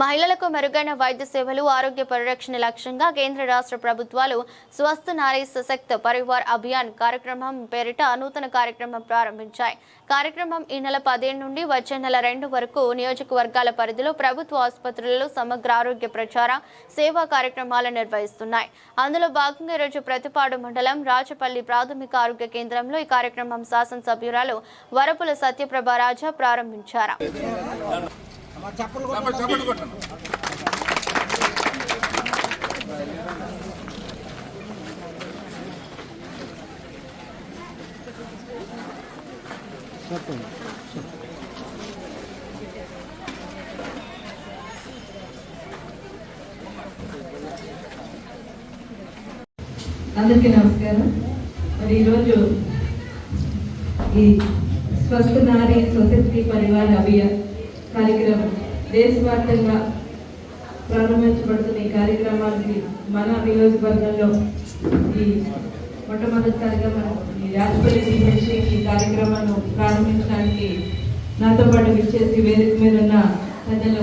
మహిళలకు మెరుగైన వైద్య సేవలు ఆరోగ్య పరిరక్షణ లక్ష్యంగా కేంద్ర రాష్ట్ర ప్రభుత్వాలు స్వస్థ నారీ సశక్త పరివార్ అభియాన్ కార్యక్రమం పేరిట నూతన కార్యక్రమం ప్రారంభించాయి. కార్యక్రమం ఈ నెల పదిహేను నుండి వచ్చే నెల రెండు వరకు నియోజకవర్గాల పరిధిలో ప్రభుత్వ ఆసుపత్రులలో సమగ్ర ఆరోగ్య ప్రచార సేవా కార్యక్రమాలు నిర్వహిస్తున్నాయి. అందులో భాగంగా ఈరోజు ప్రతిపాడు మండలం రాచపల్లి ప్రాథమిక ఆరోగ్య కేంద్రంలో ఈ కార్యక్రమం శాసనసభ్యురాలు వరపుల సత్యప్రభ రాజా ప్రారంభించారు. చప్పట్లు చప్పట్లు కొట్టండి అందరికీ నమస్కారం. మరి ఈరోజు ఈ స్వస్థ నారీ స్వశక్తి పరివార అభియాన్ కార్యక్రమం దేశవ్యాప్తంగా ప్రారంభించబడుతున్న ఈ కార్యక్రమానికి మన నియోజకవర్గంలో ఈ మొట్టమొదటిసారిగా మనం ఈ రాజపల్లి నుంచి ఈ కార్యక్రమాన్ని ప్రారంభించడానికి నాతో పాటు విచ్చేసి వేదిక మీద ఉన్న ప్రజలు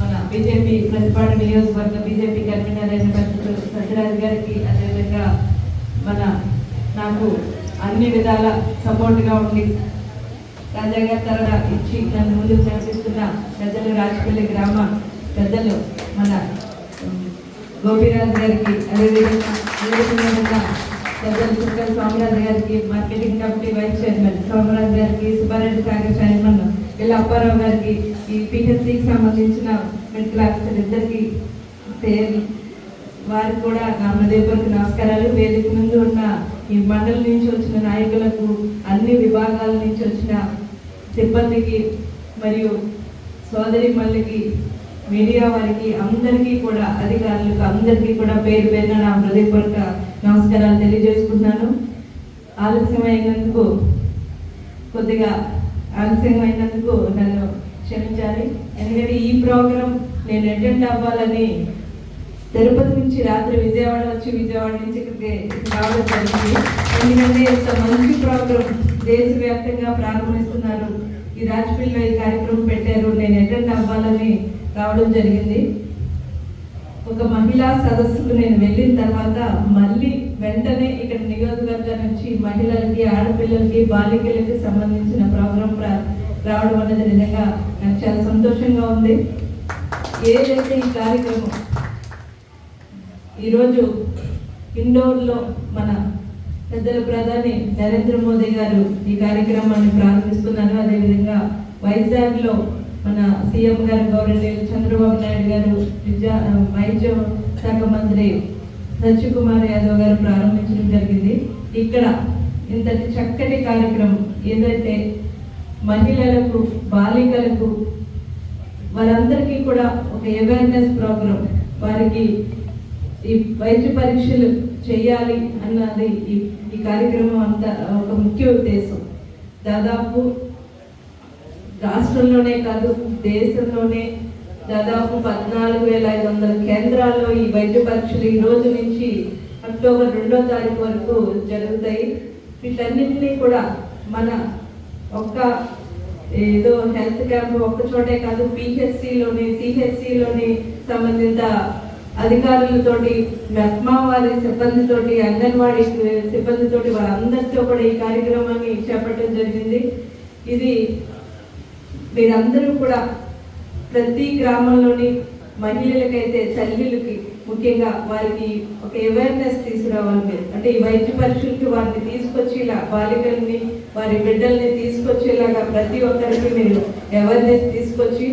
మన బీజేపీ ప్రతిపాడు నియోజకవర్గ బీజేపీ కన్వీనర్ అయిన పెద్దలు సత్యరాజు గారికి అదేవిధంగా మన నాకు అన్ని విధాల సపోర్ట్గా ఉండి రాజా గారి తరగా ఇచ్చి నన్ను ముందుకు నడిపిస్తూ పెద్దలు రాజపల్లి గ్రామ పెద్దలు మన ఉమ్, గోపీరాజు గారికి అదేవిధంగా అదేవిధంగా పెద్దలు చుక్కల సోమరాజు గారికి marketing committee vice chairman Somaraju గారికి సుబ్బారెడ్డి సాగర్ చైర్మన్ ఇలా అప్పారావు గారికి ఈ పిహెచ్సికి సంబంధించిన మెడికల్ ఆఫీసర్ ఇద్దరికి పేరు వారికి కూడా నా హృదయపూర్వక నమస్కారాలు. వేదిక ముందు ఉన్న ఈ మండలి నుంచి వచ్చిన నాయకులకు అన్ని విభాగాల నుంచి వచ్చిన సిబ్బందికి మరియు సోదరి మల్లికి మీడియా వారికి అందరికీ కూడా అధికారులకు అందరికీ కూడా పేరు పేరున నా హృదయపూర్వక నమస్కారాలు తెలియజేసుకుంటున్నాను. ఆలస్యమైనందుకు కొద్దిగా ఆలస్యమైనందుకు నన్ను క్షమించాలి. ఎందుకంటే ఈ ప్రోగ్రాం నేను అటెండ్ అవ్వాలని తిరుపతి నుంచి రాత్రి విజయవాడ వచ్చి విజయవాడ నుంచి ఇక్కడికి రావడం జరిగింది. ఎందుకంటే ఇంత మంచి ప్రోగ్రాం దేశవ్యాప్తంగా ప్రారంభిస్తున్నారు. ఈ రాజపల్లిలో ఈ కార్యక్రమం పెట్టారు. నేను అటెండ్ అవ్వాలని రావడం జరిగింది. ఒక మహిళా సదస్సుకు నేను వెళ్ళిన తర్వాత మళ్ళీ వెంటనే ఇక్కడ నియోజకవర్గం నుంచి మహిళలకి ఆడపిల్లలకి బాలికలకి సంబంధించిన ప్రోగ్రాం రావడం అనేది నిజంగా నాకు చాలా సంతోషంగా ఉంది. ఏదైతే ఈ కార్యక్రమం ఈరోజు ఇండోర్లో మన పెద్దల ప్రధాని నరేంద్ర మోదీ గారు ఈ కార్యక్రమాన్ని ప్రారంభిస్తున్నారు. అదేవిధంగా వైజాగ్లో మన సీఎం గారు గౌరవనీయులు చంద్రబాబు నాయుడు గారు విద్యా వైద్య శాఖ మంత్రి సత్యకుమార్ యాదవ్ గారు ప్రారంభించడం జరిగింది. ఇక్కడ ఇంతటి చక్కటి కార్యక్రమం ఏదైతే మహిళలకు బాలికలకు వారందరికీ కూడా ఒక అవేర్నెస్ ప్రోగ్రామ్ వారికి ఈ వైద్య పరీక్షలు చేయాలి అన్నది ఈ ఈ కార్యక్రమం అంతా ఒక ముఖ్య ఉద్దేశం. దాదాపు రాష్ట్రంలోనే కాదు దేశంలోనే దాదాపు పద్నాలుగు వేల ఐదు వందల కేంద్రాల్లో ఈ వైద్య పరీక్షలు ఈ రోజు నుంచి అక్టోబర్ రెండో తారీఖు వరకు జరుగుతాయి. వీటన్నింటినీ కూడా మన ఒక్క ఏదో హెల్త్ క్యాంప్ ఒక్క చోటే కాదు పిహెచ్సిలోని సిహెచ్సిలోని సంబంధిత అధికారులతోటి మెస్మా వారి సిబ్బందితోటి అంగన్వాడీ సిబ్బందితోటి వారందరితో కూడా ఈ కార్యక్రమాన్ని చేపట్టడం జరిగింది. ఇది మీరందరూ కూడా ప్రతి గ్రామంలోని మహిళలకైతే తల్లులకి ముఖ్యంగా వారికి ఒక అవేర్నెస్ తీసుకురావాలి మీరు. అంటే ఈ వైద్య పరీక్షలకి వారిని తీసుకొచ్చేలా బాలికల్ని వారి బిడ్డల్ని తీసుకొచ్చేలాగా ప్రతి ఒక్కరికి మీరు అవేర్నెస్ తీసుకొచ్చి